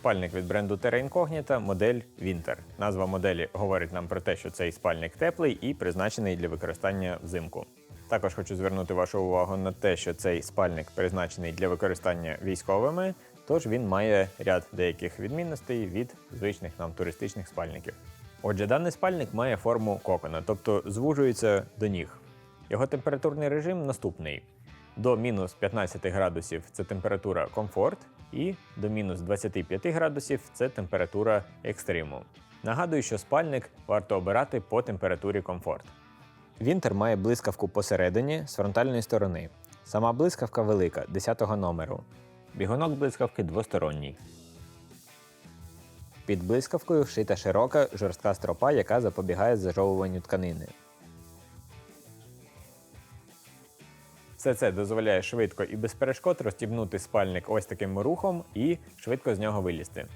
Спальник від бренду Terra Incognita, модель Winter. Назва моделі говорить нам про те, що цей спальник теплий і призначений для використання взимку. Також хочу звернути вашу увагу на те, що цей спальник призначений для використання військовими, тож він має ряд деяких відмінностей від звичних нам туристичних спальників. Отже, даний спальник має форму кокона, тобто звужується до ніг. Його температурний режим наступний: до мінус 15 градусів це температура комфорт, і до мінус 25 градусів це температура екстриму. Нагадую, що спальник варто обирати по температурі комфорт. Вінтер має блискавку посередині з фронтальної сторони. Сама блискавка велика 10 номеру. Бігунок блискавки двосторонній. Під блискавкою вшита широка жорстка стропа, яка запобігає зажовуванню тканини. Все це дозволяє швидко і без перешкод розтібнути спальник ось таким рухом і швидко з нього вилізти.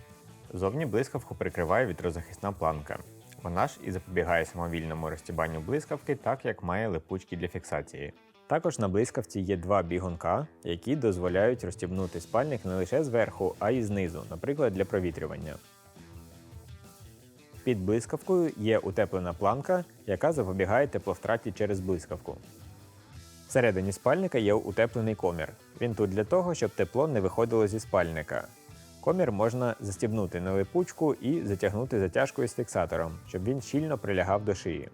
Зовні блискавку прикриває вітрозахисна планка. Вона ж і запобігає самовільному розтібанню блискавки, так як має липучки для фіксації. Також на блискавці є два бігунка, які дозволяють розтібнути спальник не лише зверху, а й знизу, наприклад, для провітрювання. Під блискавкою є утеплена планка, яка запобігає тепловтраті через блискавку. Всередині спальника є утеплений комір. Він тут для того, щоб тепло не виходило зі спальника. Комір можна застібнути на липучку і затягнути затяжкою з фіксатором, щоб він щільно прилягав до шиї.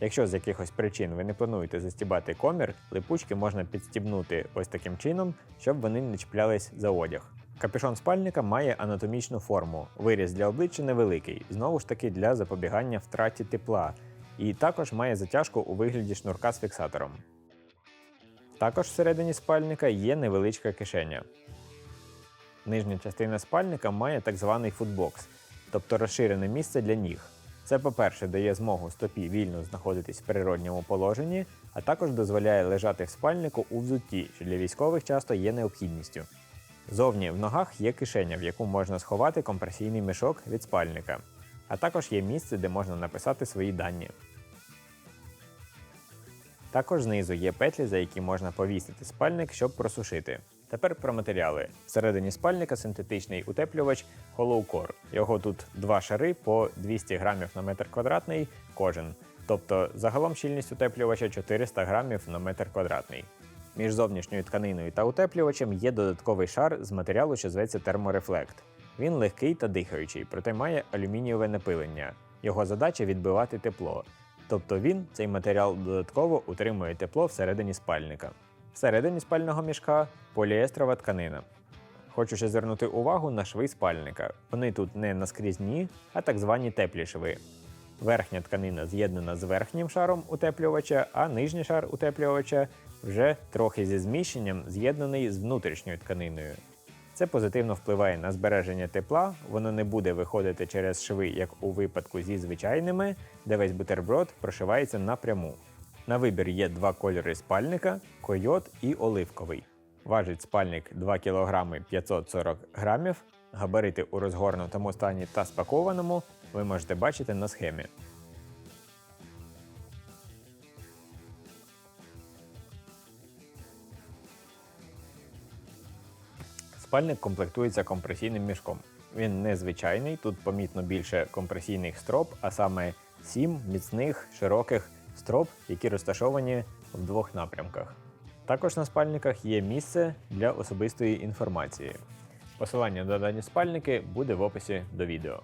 Якщо з якихось причин ви не плануєте застібати комір, липучки можна підстібнути ось таким чином, щоб вони не чіплялись за одяг. Капюшон спальника має анатомічну форму. Виріз для обличчя невеликий, знову ж таки для запобігання втраті тепла, і також має затяжку у вигляді шнурка з фіксатором. Також всередині спальника є невеличка кишеня. Нижня частина спальника має так званий футбокс, тобто розширене місце для ніг. Це, по-перше, дає змогу стопі вільно знаходитись в природньому положенні, а також дозволяє лежати в спальнику у взутті, що для військових часто є необхідністю. Зовні в ногах є кишеня, в яку можна сховати компресійний мішок від спальника, а також є місце, де можна написати свої дані. Також знизу є петлі, за які можна повісити спальник, щоб просушити. Тепер про матеріали. Всередині спальника синтетичний утеплювач Hollow Core. Його тут два шари по 200 грамів на метр квадратний кожен. Тобто загалом щільність утеплювача 400 грамів на метр квадратний. Між зовнішньою тканиною та утеплювачем є додатковий шар з матеріалу, що зветься терморефлект. Він легкий та дихаючий, проте має алюмінієве напилення. Його задача відбивати тепло. Тобто він, цей матеріал, додатково утримує тепло всередині спальника. Всередині спального мішка поліестрова тканина. Хочу ще звернути увагу на шви спальника. Вони тут не наскрізні, а так звані теплі шви. Верхня тканина з'єднана з верхнім шаром утеплювача, а нижній шар утеплювача вже трохи зі зміщенням з'єднаний з внутрішньою тканиною. Це позитивно впливає на збереження тепла, воно не буде виходити через шви, як у випадку зі звичайними, де весь бутерброд прошивається напряму. На вибір є два кольори спальника койот і оливковий. Важить спальник 2 кг 540 грамів. Габарити у розгорнутому стані та спакованому ви можете бачити на схемі. Спальник комплектується компресійним мішком. Він незвичайний, тут помітно більше компресійних строп, а саме 7 міцних широких строп, які розташовані в двох напрямках. Також на спальниках є місце для особистої інформації. Посилання на дані спальники буде в описі до відео.